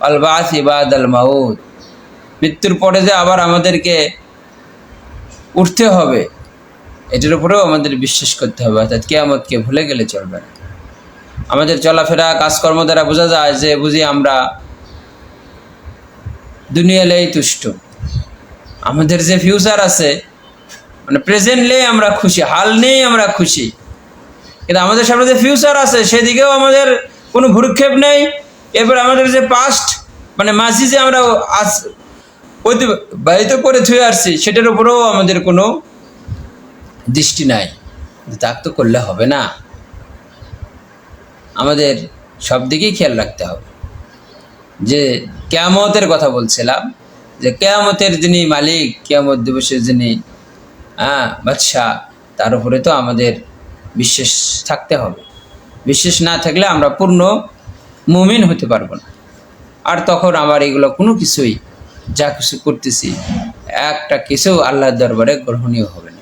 আল বাস ইবাদ আল মাউদ মৃত্যুর পরে যে আবার আমাদেরকে উঠতে হবে, এটার উপরেও আমাদের বিশ্বাস করতে হবে, অর্থাৎ কেয়ামতকে ভুলে গেলে চলবে না। আমাদের চলাফেরা, কাজকর্ম দ্বারা বোঝা যায় যে বুঝি আমরা দুনিয়ালেই তুষ্ট। আমাদের যে ফিউচার আছে মানে প্রেজেন্টলেই আমরা খুশি, হাল নেই আমরা খুশি। কিন্তু আমাদের সামনে যে ফিউচার আছে, সেদিকেও আমাদের কোনো ভুরুক্ষেপ নেই। এরপর আমাদের যে পাস্ট মানে মাঝি যে আমরা আজ অতিবাহিত করে থুয়ে আসছি, সেটার উপরেও আমাদের কোনো দৃষ্টি নাই। তা তো করলে হবে না। আমাদের সব দিকেই খেয়াল রাখতে হবে। যে কেয়ামতের কথা বলছিলাম, যে কেয়ামতের যিনি মালিক, কেয়ামত দিবসের যিনি হ্যাঁ বাদশাহ, তার উপরে তো আমাদের বিশ্বাস থাকতে হবে। বিশ্বাস না থাকলে আমরা পূর্ণ মুমিন হতে পারব না। আর তখন আমার এগুলো কোনো কিছুই, যা কিছু করতেছি, একটা কিছু আল্লাহর দরবারে গ্রহণীয় হবে